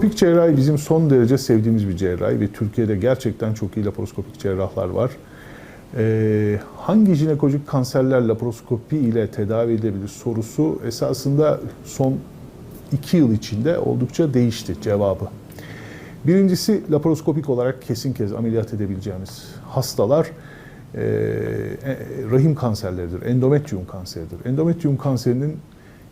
Laparoskopik cerrahi bizim son derece sevdiğimiz bir cerrahi ve Türkiye'de gerçekten çok iyi laparoskopik cerrahlar var. Ee, hangi jinekolojik kanserler laparoskopi ile tedavi edilebilir sorusu esasında son iki yıl içinde oldukça değişti cevabı. Birincisi laparoskopik olarak kesin kez ameliyat edebileceğimiz hastalar e, e, rahim kanserleridir, endometrium kanseridir. Endometrium kanserinin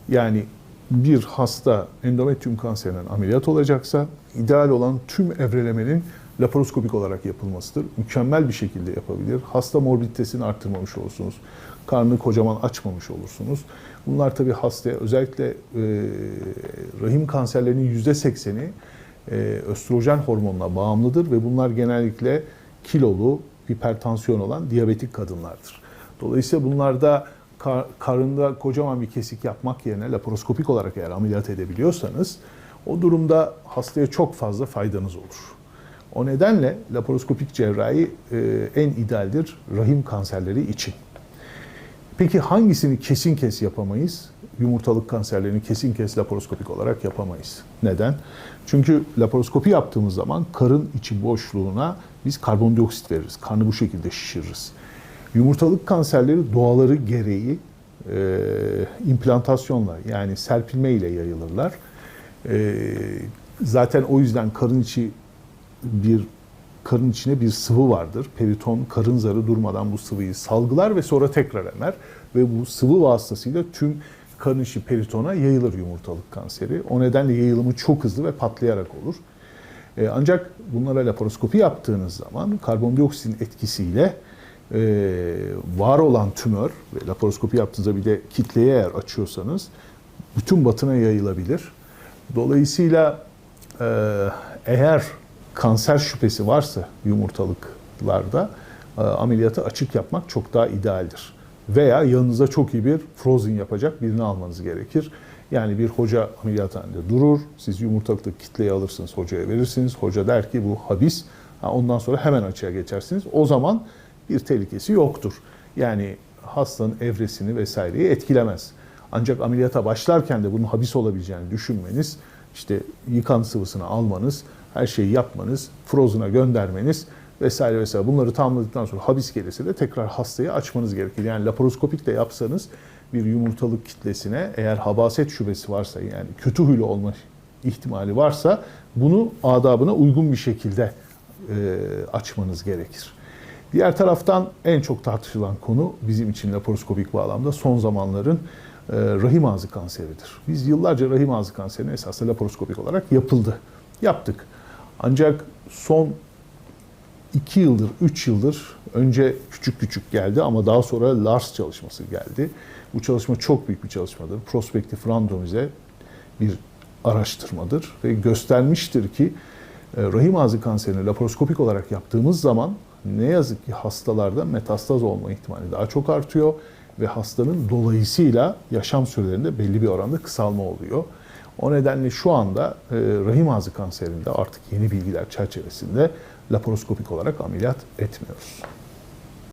yani bir hasta endometrium kanserinden ameliyat olacaksa ideal olan tüm evrelemenin laparoskopik olarak yapılmasıdır. Mükemmel bir şekilde yapabilir. Hasta morbiditesini arttırmamış olursunuz. Karnını kocaman açmamış olursunuz. Bunlar tabii hastaya özellikle e, rahim kanserlerinin %80'i e, östrojen hormonuna bağımlıdır ve bunlar genellikle kilolu, hipertansiyon olan diyabetik kadınlardır. Dolayısıyla bunlarda kar, karında kocaman bir kesik yapmak yerine laparoskopik olarak eğer ameliyat edebiliyorsanız o durumda hastaya çok fazla faydanız olur. O nedenle laparoskopik cerrahi e, en idealdir rahim kanserleri için. Peki hangisini kesin kes yapamayız? Yumurtalık kanserlerini kesin kes laparoskopik olarak yapamayız. Neden? Çünkü laparoskopi yaptığımız zaman karın içi boşluğuna biz karbondioksit veririz. Karnı bu şekilde şişiririz. Yumurtalık kanserleri doğaları gereği e, implantasyonla yani serpilme ile yayılırlar. E, zaten o yüzden karın içi bir karın içine bir sıvı vardır. Periton karın zarı durmadan bu sıvıyı salgılar ve sonra tekrar emer ve bu sıvı vasıtasıyla tüm karın içi peritona yayılır yumurtalık kanseri. O nedenle yayılımı çok hızlı ve patlayarak olur. E, ancak bunlara laparoskopi yaptığınız zaman karbondioksitin etkisiyle e, var olan tümör ve laparoskopi yaptığınızda bir de kitleye eğer açıyorsanız bütün batına yayılabilir. Dolayısıyla e, eğer kanser şüphesi varsa yumurtalıklarda e, ameliyatı açık yapmak çok daha idealdir. Veya yanınızda çok iyi bir frozen yapacak birini almanız gerekir. Yani bir hoca ameliyathanede durur, siz yumurtalıkta kitleyi alırsınız, hocaya verirsiniz. Hoca der ki bu habis, ondan sonra hemen açığa geçersiniz. O zaman bir tehlikesi yoktur. Yani hastanın evresini vesaireyi etkilemez. Ancak ameliyata başlarken de bunun habis olabileceğini düşünmeniz, işte yıkan sıvısını almanız, her şeyi yapmanız, Frozen'a göndermeniz vesaire vesaire bunları tamamladıktan sonra habis gelirse de tekrar hastayı açmanız gerekir. Yani laparoskopik de yapsanız bir yumurtalık kitlesine eğer habaset şubesi varsa yani kötü huylu olma ihtimali varsa bunu adabına uygun bir şekilde e, açmanız gerekir. Diğer taraftan en çok tartışılan konu bizim için laparoskopik bağlamda son zamanların e, rahim ağzı kanseridir. Biz yıllarca rahim ağzı kanserini esasında laparoskopik olarak yapıldı. Yaptık. Ancak son 2 yıldır, 3 yıldır önce küçük küçük geldi ama daha sonra LARS çalışması geldi. Bu çalışma çok büyük bir çalışmadır. Prospektif randomize bir araştırmadır ve göstermiştir ki e, rahim ağzı kanserini laparoskopik olarak yaptığımız zaman ne yazık ki hastalarda metastaz olma ihtimali daha çok artıyor ve hastanın dolayısıyla yaşam sürelerinde belli bir oranda kısalma oluyor. O nedenle şu anda e, rahim ağzı kanserinde artık yeni bilgiler çerçevesinde laparoskopik olarak ameliyat etmiyoruz.